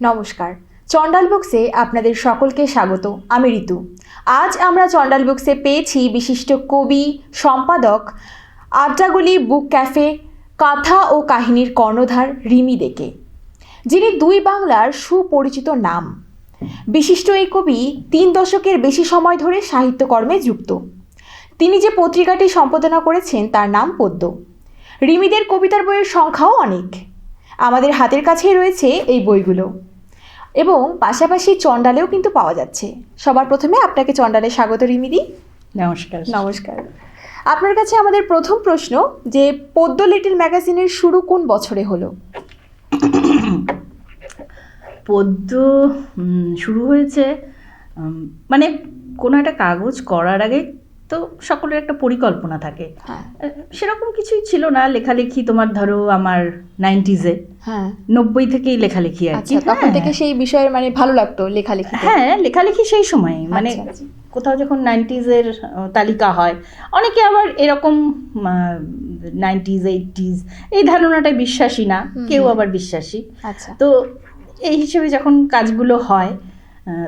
নমস্কার। চন্ডাল বুকসে আপনাদের সকলকে স্বাগত। আমি ঋতু। আজ আমরা চন্ডাল বুকসে পেয়েছি বিশিষ্ট কবি, সম্পাদক, আড্ডাগুলি বুক ক্যাফে, কথা ও কাহিনীর কর্ণধার রিমি দেকে যিনি দুই বাংলার সুপরিচিত নাম। বিশিষ্ট এই কবি তিন দশকের বেশি সময় ধরে সাহিত্যকর্মে যুক্ত। তিনি যে পত্রিকাটি সম্পাদনা করেছেন তার নাম পদ্ম রিমিদের কবিতার বইয়ের সংখ্যাও অনেক। আমাদের হাতের কাছেই রয়েছে এই বইগুলো। এবং পাশাপাশি চণ্ডালেও কিন্তু পাওয়া যাচ্ছে। সবার প্রথমে আপনাকে চণ্ডালে স্বাগত রিমিদি। নমস্কার। নমস্কার। আপনার কাছে আমাদের প্রথম প্রশ্ন যে পদ্ম লিটিল ম্যাগাজিনের শুরু কোন বছরে হলো? পদ্য উম, শুরু হয়েছে মানে কোনো একটা কাগজ করার আগে তো সকলের একটা পরিকল্পনা থাকে। হ্যাঁ। সেরকম কিছুই ছিল না। লেখালেখি তোমার ধরো আমার নাইনটিজে। হ্যাঁ। নব্বই থেকেই লেখালেখি আর কি। আচ্ছা তখন হ্যাঁ। থেকে সেই বিষয়ে মানে ভালো লাগতো লেখালেখি হ্যাঁ লেখালেখি সেই সময়। মানে আচ্ছা, আচ্ছা। কোথাও যখন নাইনটিজের তালিকা হয় অনেকে আবার এরকম নাইনটিজ এইটিজ এই ধারণাটায় বিশ্বাসী না। কেউ আবার বিশ্বাসী। আচ্ছা। তো এই হিসেবে যখন কাজগুলো হয়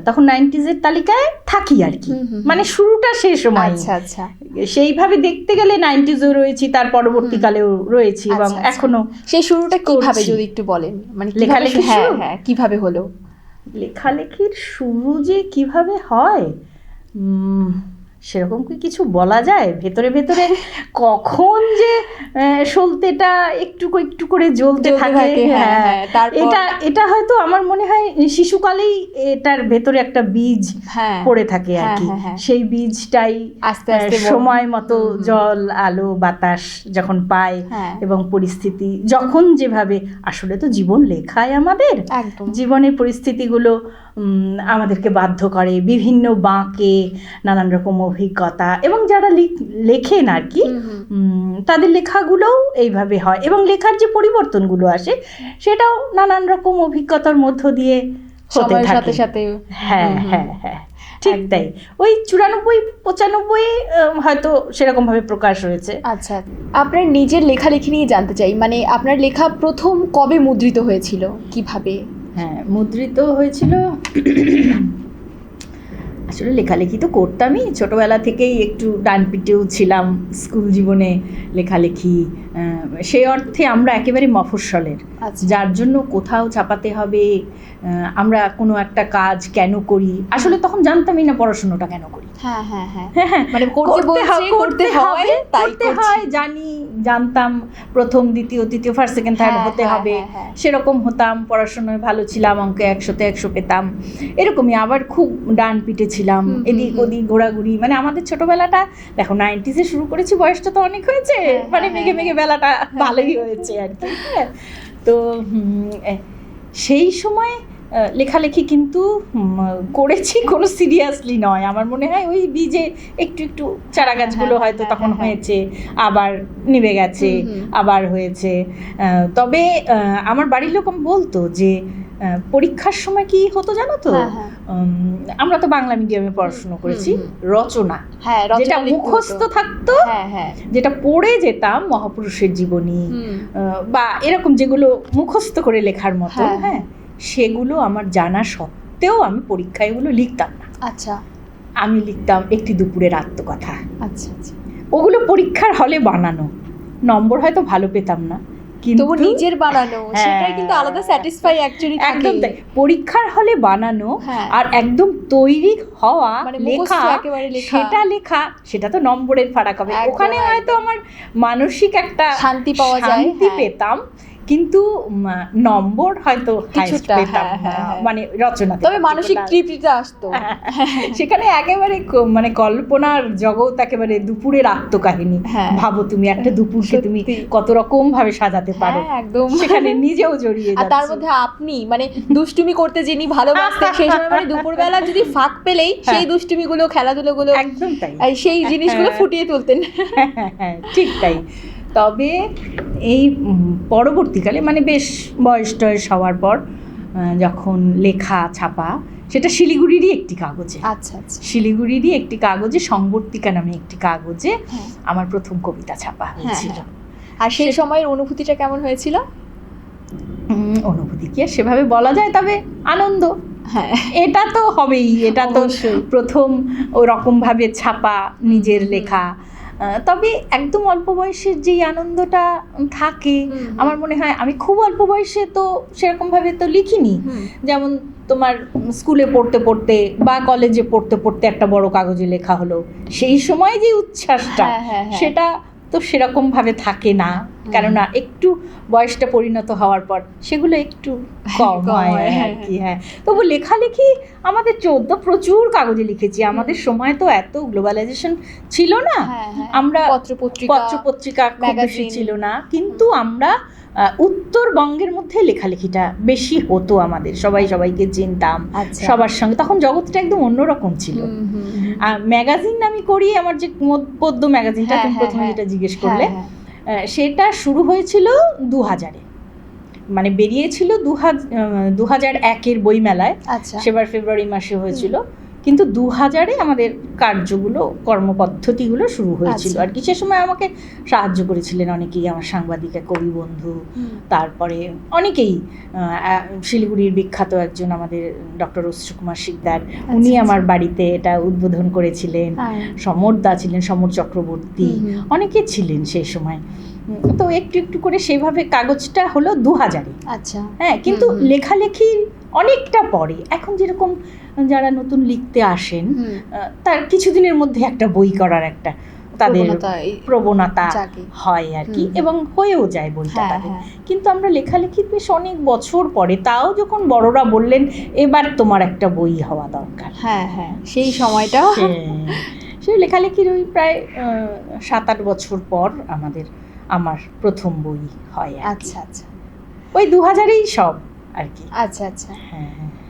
তখন নাইনটিজের তালিকায় থাকি আর কি। মানে শুরুটা সেই সময় আচ্ছা আচ্ছা। সেইভাবে দেখতে গেলে নাইনটিজও রয়েছি তার পরবর্তীকালেও রয়েছি এবং আচ্ছা, আচ্ছা। এখনও সেই শুরুটা কীভাবে যদি একটু বলেন? মানে লেখালেখি হ্যাঁ হ্যাঁ কীভাবে হলো? লেখালেখির শুরু যে কীভাবে হয় সেরকম কি কিছু বলা যায়? ভেতরে ভেতরে কখন যে সলতেটা একটু একটু করে জ্বলতে থাকে হ্যাঁ, হ্যাঁ, হ্যাঁ, এটা এটা হয়তো আমার মনে হয় শিশুকালেই এটার ভেতরে একটা বীজ হ্যাঁ। পড়ে থাকে আর কি। সেই বীজটাই আস্তে আস্তে সময় মতো। জল আলো বাতাস যখন পায়। এবং পরিস্থিতি যখন যেভাবে আসলে তো জীবন লেখায় আমাদের। জীবনের পরিস্থিতিগুলো আমাদেরকে বাধ্য করে বিভিন্ন বাঁকে নানান রকম অভিজ্ঞতা এবং যারা লিখ- লেখেন আর কি তাদের লেখাগুলোও এইভাবে হয় এবং লেখার যে পরিবর্তনগুলো আসে সেটাও নানান রকম অভিজ্ঞতার মধ্য দিয়ে হতে সময়ের সাথে থাকে। সাথে হ্যাঁ। হ্যাঁ হ্যাঁ ঠিক তাই। ওই চুরানব্বই পঁচানব্বই হয়তো সেরকম ভাবে প্রকাশ হয়েছে। আচ্ছা আপনার নিজের লেখালেখি নিয়ে জানতে চাই মানে আপনার লেখা প্রথম কবে মুদ্রিত হয়েছিল? কীভাবে? হ্যাঁ মুদ্রিত হয়েছিল। আসলে লেখালেখি তো করতামই। ছোটোবেলা থেকেই একটু ডান পিটেও ছিলাম স্কুল জীবনে লেখালেখি। সেই অর্থে আমরা একেবারে মফস্বলের। আচ্ছা। যার জন্য কোথাও ছাপাতে হবে আমরা কোনো একটা কাজ কেন করি? আসলে তখন জানতামই না পড়াশুনোটা কেন করি। হ্যাঁ হ্যাঁ হ্যাঁ। হ্যাঁ হ্যাঁ। মানে করতে বলছে করতে হয় তাই হয় জানি জানতাম প্রথম দ্বিতীয় তৃতীয় ফার্স্ট সেকেন্ড থার্ড হতে হ্যাঁ, হবে। সেরকম হতাম পড়াশোনায় ভালো ছিলাম অঙ্কে একশোতে একশো পেতাম। এরকমই আবার খুব ডান পিটে ছিলাম এদিক ওদিক ঘোরাঘুরি। মানে আমাদের ছোটবেলাটা দেখো নাইনটিসে শুরু করেছি বয়সটা তো অনেক হয়েছে। হ্যাঁ, মানে মেঘে মেঘে বেলাটা ভালোই হয়েছে আর কি। তো সেই সময় লেখালেখি কিন্তু করেছি কোনো সিরিয়াসলি নয়। আমার মনে হয় ওই বীজে একটু একটু চারা গাছগুলো হ্যাঁ, হয়তো হ্যাঁ, তখন হ্যাঁ, হ্যাঁ। হয়েছে আবার নিভে গেছে। আবার হয়েছে। তবে আমার বাড়ির লোক বলতো যে পরীক্ষার সময় কি হতো জানো তো? আমরা তো বাংলা মিডিয়ামে পড়াশোনা করেছি রচনা। যেটা মুখস্থ থাকতো যেটা পড়ে যেতাম মহাপুরুষের জীবনী বা এরকম যেগুলো মুখস্থ করে লেখার মতো হ্যাঁ। সেগুলো আমার জানা সত্ত্বেও আমি পরীক্ষায় এগুলো লিখতাম না। আচ্ছা। আমি লিখতাম একটি দুপুরের আত্মকথা। আচ্ছা আচ্ছা। ওগুলো পরীক্ষার হলে বানানো। নম্বর হয়তো ভালো পেতাম না কিন্তু নিজের বানানো হ্যাঁ। সেটাই কিন্তু আলাদা স্যাটিসফাই অ্যাকচুয়ালি একদম তাই। পরীক্ষার হলে বানানো হ্যাঁ। আর একদম তৈরি হওয়া মানে লেখা সেটা লেখা সেটা তো নম্বরের ফারাক হবে। ওখানে হয়তো আমার মানসিক একটা শান্তি পাওয়া যায়, শান্তি হ্যাঁ। পেতাম কিন্তু নম্বর হয়তো কিছুটা, হ্যাঁ, হ্যাঁ, হ্যাঁ। মানে রচনা তবে মানসিক তৃপ্তিটা আসতো। সেখানে একেবারে মানে কল্পনার জগৎ একেবারে দুপুরের আত্মকাহিনী। ভাবো তুমি একটা দুপুরকে তুমি কত রকম ভাবে সাজাতে পারো। একদম। সেখানে নিজেও জড়িয়ে আর তার মধ্যে আপনি মানে দুষ্টুমি করতে যিনি ভালোবাসতেন সেই সময় মানে দুপুরবেলা যদি ফাঁক পেলেই সেই হ্যাঁ। দুষ্টুমিগুলো খেলাধুলোগুলো একদম তাই। সেই জিনিসগুলো। ফুটিয়ে তুলতেন। হ্যাঁ, ঠিক তাই। তবে এই পরবর্তীকালে মানে বেশ বয়স টয়স হওয়ার পর যখন লেখা ছাপা সেটা শিলিগুড়িরই একটি কাগজে। আচ্ছা আচ্ছা। শিলিগুড়িরই একটি কাগজে সংবর্তিকা নামে একটি কাগজে হ্যাঁ। আমার প্রথম কবিতা ছাপা হয়েছিল। হ্যাঁ। আর সেই সময়ের অনুভূতিটা কেমন হয়েছিল? অনুভূতি কি আর সেভাবে বলা যায় তবে আনন্দ। হ্যাঁ। এটা তো হবেই এটা তো প্রথম ওরকমভাবে ছাপা নিজের লেখা। তবে একদম অল্প বয়সের যেই আনন্দটা থাকে। আমার মনে হয় আমি খুব অল্প বয়সে তো সেরকম ভাবে তো লিখিনি যেমন তোমার স্কুলে পড়তে পড়তে বা কলেজে পড়তে পড়তে একটা বড় কাগজে লেখা হলো সেই সময় যে উচ্ছ্বাসটা হ্যাঁ, হ্যাঁ, হ্যাঁ। সেটা তো সেরকমভাবে থাকে না। কেননা একটু বয়সটা পরিণত হওয়ার পর সেগুলো একটু কম কম হয় হয়, আর হ্যাঁ, কি হ্যাঁ। তবু লেখালেখি আমাদের চোদ্দ প্রচুর কাগজে লিখেছি। আমাদের সময় তো এত গ্লোবালাইজেশন ছিল না। হ্যাঁ, হ্যাঁ। আমরা পত্রপত্রিকা পত্র পত্রিকা খুব বেশি ছিল না। কিন্তু আমরা উত্তরবঙ্গের মধ্যে লেখালেখিটা বেশি হতো আমাদের। সবাই সবাইকে চিনতাম আচ্ছা। সবার সঙ্গে। তখন জগৎটা একদম অন্যরকম ছিল। ম্যাগাজিন আমি করি আমার যে পদ্য ম্যাগাজিনটা হ্যাঁ, তুমি হ্যাঁ, প্রথমে হ্যাঁ। যেটা জিজ্ঞেস করলে সেটা শুরু হয়েছিল দু হাজারে মানে বেরিয়েছিল দু হাজার দু হাজার একের বইমেলায়। আচ্ছা। সেবার ফেব্রুয়ারি মাসে হয়েছিল। কিন্তু দু হাজারে আমাদের কার্যগুলো কর্মপদ্ধতিগুলো শুরু হয়েছিল আচ্ছা। আর কি সে সময় আমাকে সাহায্য করেছিলেন অনেকেই আমার সাংবাদিকা কবি বন্ধু তারপরে অনেকেই শিলিগুড়ির বিখ্যাত একজন আমাদের ডক্টর অশ্রু কুমার শিকদার উনি আচ্ছা। আমার বাড়িতে এটা উদ্বোধন করেছিলেন। সমর দা ছিলেন সমর চক্রবর্তী। অনেকে ছিলেন সেই সময় তো একটু একটু করে সেইভাবে কাগজটা হলো দু হাজারে আচ্ছা হ্যাঁ কিন্তু। লেখালেখির অনেকটা পরে এখন যেরকম যারা নতুন লিখতে আসেন তার কিছুদিনের মধ্যে একটা বই করার একটা তাদের প্রবণতা। হয় আর কি। এবং হয়েও যায় বইটা হ্যাঁ, তাদের। হ্যাঁ। কিন্তু আমরা লেখালেখির বেশ অনেক বছর পরে তাও যখন বড়রা বললেন এবার তোমার একটা বই হওয়া দরকার। হ্যাঁ হ্যাঁ সেই সময়টা সেই লেখালেখির ওই প্রায় সাত আট বছর পর আমাদের আমার প্রথম বই হয় আচ্ছা আচ্ছা। ওই দু হাজারেই সব আর কি। আচ্ছা আচ্ছা। হ্যাঁ।